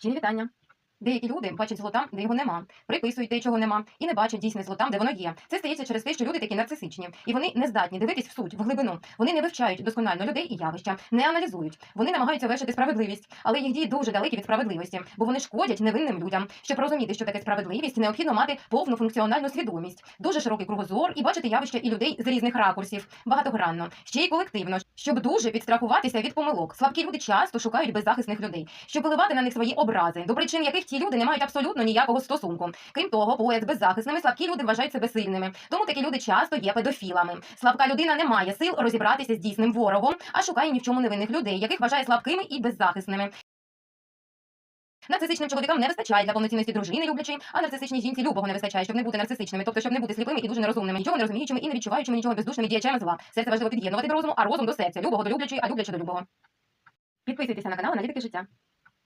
Щирі вітання. Деякі люди бачать зло там, де його нема, приписують те, чого нема, і не бачать дійсне зло там, де воно є. Це стається через те, що люди такі нарцисичні, і вони не здатні дивитись в суть, в глибину. Вони не вивчають досконально людей і явища, не аналізують. Вони намагаються вершити справедливість, але їх дії дуже далекі від справедливості, бо вони шкодять невинним людям. Щоб розуміти, що таке справедливість, необхідно мати повну функціональну свідомість, дуже широкий кругозор і бачити явища і людей з різних ракурсів, багатогранно, ще й колективно, щоб дуже підстрахуватися від помилок. Слабкі люди часто шукають беззахисних людей, щоб виливати на них свої образи, до причин яких ті люди не мають абсолютно ніякого стосунку. Крім того, поряд з беззахисними слабкі люди вважають себе сильними. Тому такі люди часто є педофілами. Слабка людина не має сил розібратися з дійсним ворогом, а шукає ні в чому невинних людей, яких вважає слабкими і беззахисними. Нарцисичним чоловікам не вистачає для повноцінності дружини люблячої, а нарцисичній жінці любого не вистачає, щоб не бути нарцисичними, тобто щоб не бути сліпими і дуже нерозумними, нічого не розуміючими і не відчуваючими нічого бездушними діячами зла. Серце важливо під'єднувати до розуму, а розум до серця, любого до люблячої, а любляче до любого. Підписуйтеся на канал Аналітики життя.